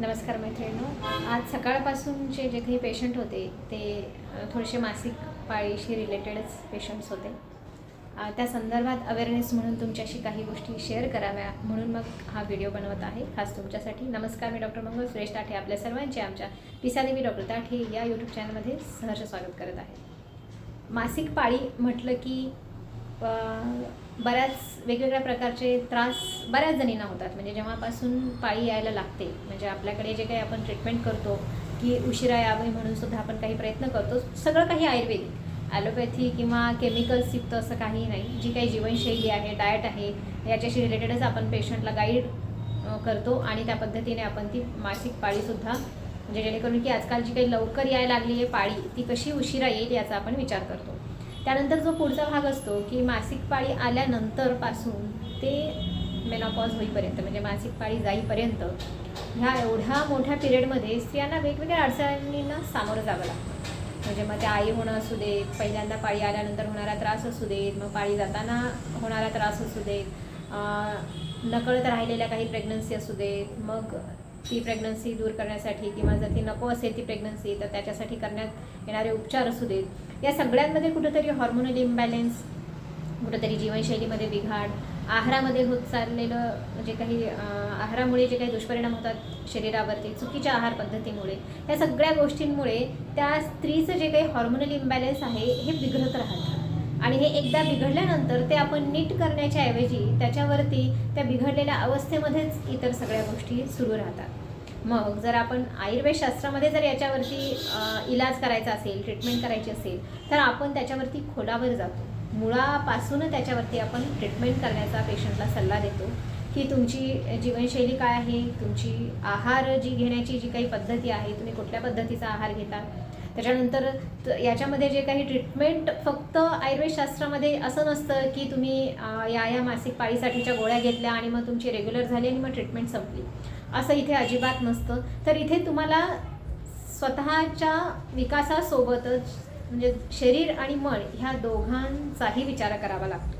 नमस्कार मैत्रिणींनो. आज सकाळपासूनचे जे काही पेशंट होते ते थोडेसे मासिक पाळीशी रिलेटेडच पेशंट्स होते. त्या संदर्भात अवेअरनेस म्हणून तुमच्याशी काही गोष्टी शेअर कराव्या म्हणून मग हा व्हिडिओ बनवत आहे. खास तुमच्यासाठी नमस्कार मी डॉक्टर मंगल सुरेश ताठे आपल्या सर्वांचे आमच्या पिसादेवी डॉक्टर ताठे या यूट्यूब चॅनलमध्ये सहर्ष स्वागत करत आहे. मासिक पाळी म्हटलं की बऱ्याच वेगवेगळ्या प्रकारचे त्रास बऱ्याच जणींना होतात. म्हणजे जेव्हापासून पाळी यायला लागते म्हणजे आपल्याकडे जे काही आपण ट्रीटमेंट करतो की उशिरा यावे म्हणून सुद्धा आपण काही प्रयत्न करतो सगळं काही आयुर्वेदिक. ॲलोपॅथी किंवा केमिकल्स युक्त असं काही नाही. जी काही जीवनशैली आहे डाएट आहे याच्याशी रिलेटेडच आपण पेशंटला गाईड करतो आणि त्या पद्धतीने आपण ती मासिक पाळीसुद्धा म्हणजे जेणेकरून की आजकाल जी काही लवकर यायला लागली आहे पाळी ती कशी उशिरा येईल याचा आपण विचार करतो. त्यानंतर जो पुढचा भाग असतो की मासिक पाळी आल्यानंतरपासून ते मेनॉपॉज होईपर्यंत म्हणजे मासिक पाळी जाईपर्यंत ह्या एवढ्या मोठ्या पिरियडमध्ये स्त्रियांना वेगवेगळ्या अडचणींना सामोरं जावं लागतं. म्हणजे मग ते आई होणं असू देत पहिल्यांदा पाळी आल्यानंतर होणारा त्रास असू देत मग पाळी जाताना होणारा त्रास असू देत नकळत राहिलेल्या काही प्रेग्नन्सी असू देत मग ती प्रेग्नन्सी दूर करण्यासाठी किंवा जर ती नको असेल ती प्रेग्नन्सी तर त्याच्यासाठी करण्यात येणारे उपचार असू देत. या सगळ्यांमध्ये कुठंतरी हॉर्मोनल इम्बॅलेन्स कुठंतरी जीवनशैलीमध्ये बिघाड आहारामध्ये होत चाललेलं जे काही आहारामुळे जे काही दुष्परिणाम होतात शरीरावरती चुकीच्या आहार पद्धतीमुळे या सगळ्या गोष्टींमुळे त्या स्त्रीचं जे काही हॉर्मोनल इम्बॅलेन्स आहे हे बिघडत राहतं. आणि हे एकदा बिघडल्यानंतर ते आपण नीट करण्याच्या ऐवजी त्याच्यावरती त्या बिघडलेल्या अवस्थेमध्येच इतर सगळ्या गोष्टी सुरू राहतात. मग जर आपण आयुर्वेदशास्त्रामध्ये जर याच्यावरती इलाज करायचा असेल ट्रीटमेंट करायची असेल तर आपण त्याच्यावरती खोलावर जातो. मुळापासून त्याच्यावरती आपण ट्रीटमेंट करण्याचा पेशंटला सल्ला देतो की तुमची जीवनशैली काय आहे तुमची आहार जी घेण्याची जी काही पद्धती आहे तुम्ही कुठल्या पद्धतीचा आहार घेता त्याच्यानंतर त- याच्यामध्ये जे काही ट्रीटमेंट फक्त आयुर्वेद शास्त्रामध्ये असं नसतं की तुम्ही या या मासिक पाळीसाठीच्या गोळ्या घेतल्या आणि मग तुमची रेग्युलर झाली आणि मग ट्रीटमेंट संपली. असं इथे अजिबात नसतं. तर इथे तुम्हाला स्वतःच्या विकासासोबतच म्हणजे शरीर आणि मन ह्या दोघांचाही विचार करावा लागतो.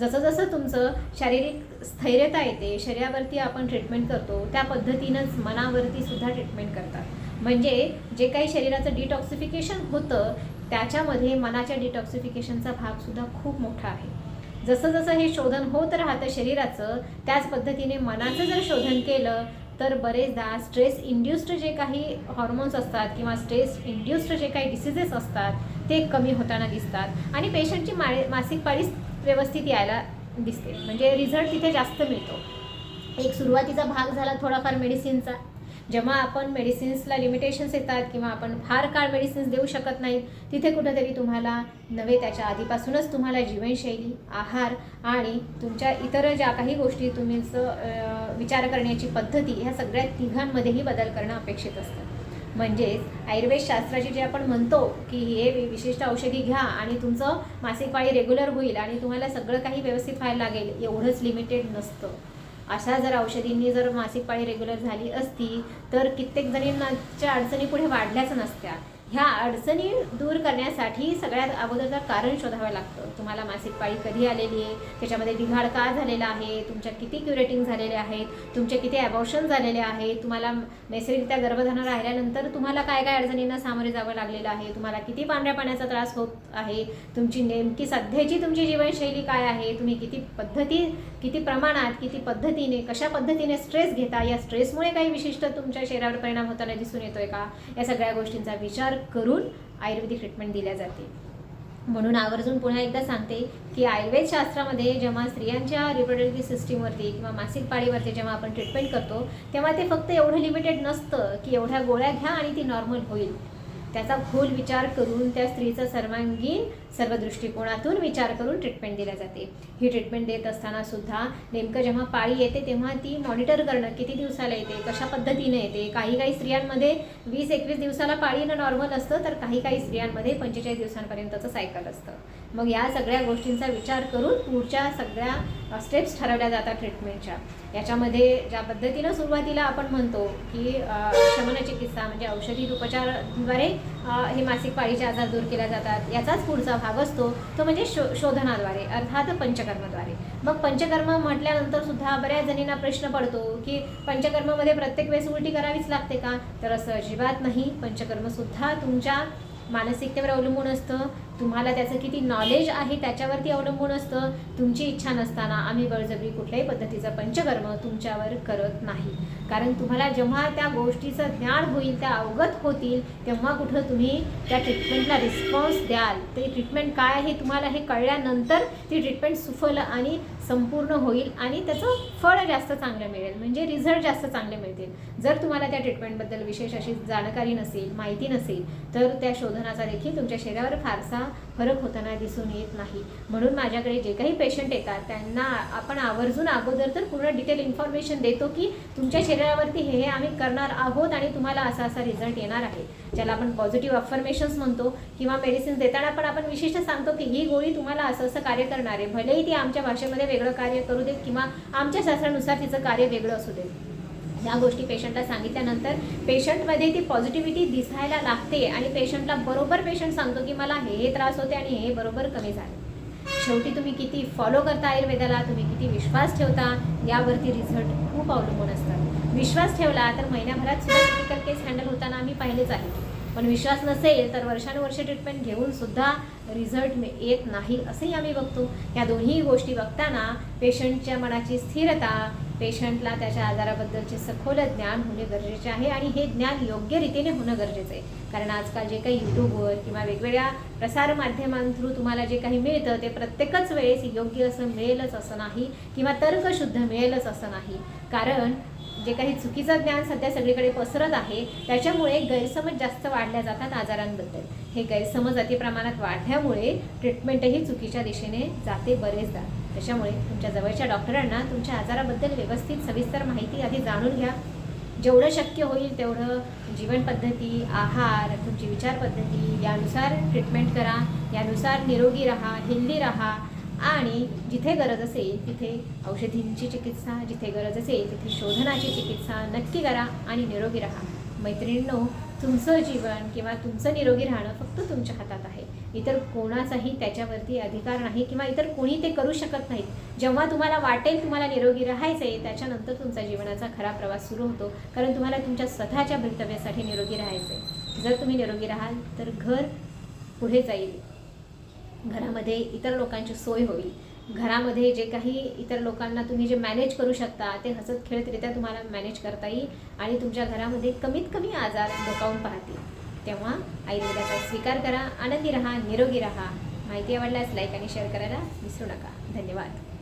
जसं जसं तुमचं शारीरिक स्थैर्यता येते शरीरावरती आपण ट्रीटमेंट करतो त्या पद्धतीनंच मनावरती सुद्धा ट्रीटमेंट करतात. म्हणजे जे काही शरीराचं डिटॉक्सिफिकेशन होतं त्याच्यामध्ये मनाच्या डिटॉक्सिफिकेशनचा भागसुद्धा खूप मोठा आहे. जसं जसं हे शोधन होत राहतं शरीराचं त्याच पद्धतीने मनाचं जर शोधन केलं तर बरेचदा स्ट्रेस इंड्युस्ड जे काही हॉर्मोन्स असतात किंवा स्ट्रेस इंड्युस्ड जे काही डिसिजेस असतात ते कमी होताना दिसतात. आणि पेशंटची मा मासिक पाळी व्यवस्थित यायला दिसते. म्हणजे रिझल्ट तिथे जास्त मिळतो. एक सुरुवातीचा भाग झाला थोडाफार मेडिसिनचा जेव्हा आपण मेडिसिन्सला लिमिटेशन्स येतात किंवा आपण फार काळ मेडिसिन्स देऊ शकत नाहीत तिथे कुठंतरी तुम्हाला नव्हे त्याच्या आधीपासूनच तुम्हाला जीवनशैली आहार आणि तुमच्या इतर ज्या काही गोष्टी तुम्हीचं विचार करण्याची पद्धती ह्या सगळ्या तिघांमध्येही बदल करणं अपेक्षित असतं. म्हणजेच आयुर्वेद शास्त्राची जे आपण म्हणतो की हे विशिष्ट औषधी घ्या आणि तुमचं मासिक पाळी रेग्युलर होईल आणि तुम्हाला सगळं काही व्यवस्थित व्हायला लागेल एवढंच लिमिटेड नसतं. अशा जर औषधींनी जर मासिक पाळी रेग्युलर झाली असती तर कित्येक जणींच्या अडचणी पुढे वाढल्याच नसत्या. ह्या अडचणी दूर करण्यासाठी सगळ्यात अगोदर कारण शोधावं लागतं. तुम्हाला मासिक पाळी कधी आलेली आहे? त्याच्यामध्ये बिघाड का झालेला आहे? तुमच्या किती क्युरेटिंग झालेले आहेत? तुमचे किती अबॉर्शन झालेले आहेत तुम्हाला नैसर्गिकरित्या गर्भधारणा राहिल्यानंतर तुम्हाला काय काय अडचणींना सामोरे जावं लागलेलं आहे? तुम्हाला किती पांढऱ्या पाण्याचा त्रास होत आहे? तुमची नेमकी सध्याची तुमची जीवनशैली काय आहे? तुम्ही किती पद्धती किती प्रमाणात किती पद्धतीने कशा पद्धतीने स्ट्रेस घेता? या स्ट्रेसमुळे काही विशिष्ट तुमच्या शरीरावर परिणाम होताना दिसून येतोय का? या सगळ्या गोष्टींचा विचार करून आयुर्वेदिक ट्रीटमेंट दिल्या जाते. म्हणून आवर्जून पुन्हा एकदा सांगते की आयुर्वेद शास्त्रामध्ये जेव्हा स्त्रियांच्या रिप्रोडक्टिव्ह सिस्टीमवरती किंवा मासिक पाळीवरती जेव्हा आपण ट्रीटमेंट करतो तेव्हा ते फक्त एवढं लिमिटेड नसतं की एवढ्या गोळ्या घ्या आणि ती नॉर्मल होईल. त्याचा खोल विचार करून त्या स्त्रीचा सर्वांगीण सर्व दृष्टिकोनातून विचार करून ट्रीटमेंट दिल्या जाते. ही ट्रीटमेंट देत असताना सुद्धा नेमकं जेव्हा पाळी येते तेव्हा ती मॉनिटर करणं किती दिवसाला येते कशा पद्धतीने येते? काही काही स्त्रियांमध्ये वीस एकवीस दिवसाला पाळी येणं नॉर्मल असतं तर काही काही स्त्रियांमध्ये पंचेचाळीस दिवसांपर्यंतचं सायकल असतं. मग या सगळ्या गोष्टींचा विचार करून पुढच्या सगळ्या स्टेप्स ठरवल्या जातात ट्रीटमेंटच्या याच्यामध्ये ज्या पद्धतीनं सुरुवातीला आपण म्हणतो की अ, शमन चिकित्सा म्हणजे औषधी उपचाराद्वारे हे मासिक पाळीचे आजार दूर केल्या जातात. याचाच पुढचा भाग असतो. तो म्हणजे शो शोधनाद्वारे अर्थात पंचकर्माद्वारे. मग पंचकर्म म्हटल्यानंतर सुद्धा बऱ्याच जणींना प्रश्न पडतो की पंचकर्मामध्ये प्रत्येक वेळेस उलटी करावीच लागते का? तर असं अजिबात नाही. पंचकर्मसुद्धा तुमच्या मानसिकतेवर अवलंबून असतं. तुम्हाला त्याचं किती नॉलेज आहे त्याच्यावरती अवलंबून असतं. तुमची इच्छा नसताना आम्ही बळजबरी कुठल्याही पद्धतीचं पंचकर्म तुमच्यावर करत नाही. कारण तुम्हाला जेव्हा त्या गोष्टीचं ज्ञान होईल त्या अवगत होतील तेव्हा कुठं तुम्ही त्या ट्रीटमेंटला रिस्पॉन्स द्याल. ते ट्रीटमेंट काय आहे तुम्हाला हे कळल्यानंतर ती ट्रीटमेंट सुफल आणि संपूर्ण होईल आणि त्याचं फळ जास्त चांगलं मिळेल. म्हणजे रिझल्ट जास्त चांगले मिळतील. जर तुम्हाला त्या ट्रीटमेंटबद्दल विशेष अशी जाणकारी नसेल माहिती नसेल तर त्या शोधनाचा देखील तुमच्या शरीरावर फारसा फरक होताना दिसून येत नाही. म्हणून माझ्याकडे जे काही पेशंट येतात त्यांना आपण आवर्जून अगोदर तर पूर्ण डिटेल इन्फॉर्मेशन देतो की तुमच्या शरीरावरती हे हे आम्ही करणार आहोत आणि तुम्हाला असा असा रिझल्ट येणार आहे. ज्याला आपण पॉझिटिव्ह अफर्मेशन्स म्हणतो किंवा मेडिसिन्स देताना पण आपण विशिष्ट सांगतो की ही गोळी तुम्हाला असं असं कार्य करणार आहे. भलेही ती आमच्या भाषेमध्ये वेगळं कार्य करू देत किंवा आमच्या शास्त्रानुसार तिचं कार्य वेगळं असू देत. या गोष्टी पेशंटला सांगितल्यानंतर पेशंटमध्ये ती पॉझिटिव्हिटी दिसायला लागते आणि पेशंटला बरोबर पेशंट सांगतो की मला हे हे त्रास होते आणि हे बरोबर कमी झाले. शेवटी तुम्ही किती फॉलो करता आयुर्वेदाला तुम्ही किती विश्वास ठेवता यावरती रिझल्ट खूप अवलंबून असतात. विश्वास ठेवला तर महिन्याभरात सुद्धा क्लिनिकल केस हँडल होताना आम्ही पाहिलेच आहे. पण विश्वास नसेल तर वर्षानुवर्षे ट्रीटमेंट घेऊन सुद्धा रिझल्ट येत नाही असंही आम्ही बघतो. या दोन्ही गोष्टी बघताना पेशंटच्या मनाची स्थिरता पेशंटला त्याच्या आजाराबद्दलचे सखोल ज्ञान होणे गरजेचे आहे आणि हे ज्ञान योग्य रीतीने होणं गरजेचं आहे. कारण आजकाल जे काही यूट्यूबवर किंवा वेगवेगळ्या प्रसारमाध्यमांथ्रू तुम्हाला जे काही मिळतं ते प्रत्येकच वेळेस योग्य असं मिळेलच असं नाही किंवा तर्कशुद्ध मिळेलच असं नाही. कारण जे काही चुकीचं ज्ञान सध्या सगळीकडे पसरत आहे त्याच्यामुळे गैरसमज जास्त वाढल्या जातात आजारांबद्दल. हे गैरसमज अतिप्रमाणात वाढल्यामुळे ट्रीटमेंटही चुकीच्या दिशेने जाते बरेचदा. त्याच्यामुळे तुमच्या जवळच्या डॉक्टरांना तुमच्या आजाराबद्दल व्यवस्थित सविस्तर माहिती आधी जाणून घ्या. जेवढं शक्य होईल तेवढं जीवनपद्धती आहार तुमची विचारपद्धती यानुसार ट्रीटमेंट करा. यानुसार निरोगी राहा हेल्दी राहा. आणि जिथे गरज असेल तिथे औषधींची चिकित्सा जिथे गरज असेल तिथे शोधनाची चिकित्सा नक्की करा आणि निरोगी राहा. मैत्रिणींनो तुमचं जीवन किंवा तुमचं निरोगी राहणं फक्त तुमच्या हातात आहे. इतर कोणाचाही त्याच्यावरती अधिकार नाही किंवा इतर कोणी ते करू शकत नाहीत. जेव्हा तुम्हाला वाटेल तुम्हाला निरोगी राहायचं आहे त्याच्यानंतर तुमचा जीवनाचा खरा प्रवास सुरू होतो. कारण तुम्हाला तुमच्या स्वतःच्या भवितव्यासाठी निरोगी राहायचं आहे जर तुम्ही निरोगी राहाल तर घर पुढे जाईल. घरामध्ये इतर लोकांची सोय होईल. घरामध्ये जे काही इतर लोकांना तुम्ही जे मॅनेज करू शकता ते हसत खेळतरित्या तुम्हाला मॅनेज करता येईल आणि तुमच्या घरामध्ये कमीत कमी आजार डोकावून पाहतील. तेव्हा आयुर्वेदाचा स्वीकार करा आनंदी राहा निरोगी राहा. माहिती आवडल्यास लाईक आणि शेअर करायला विसरू नका. धन्यवाद.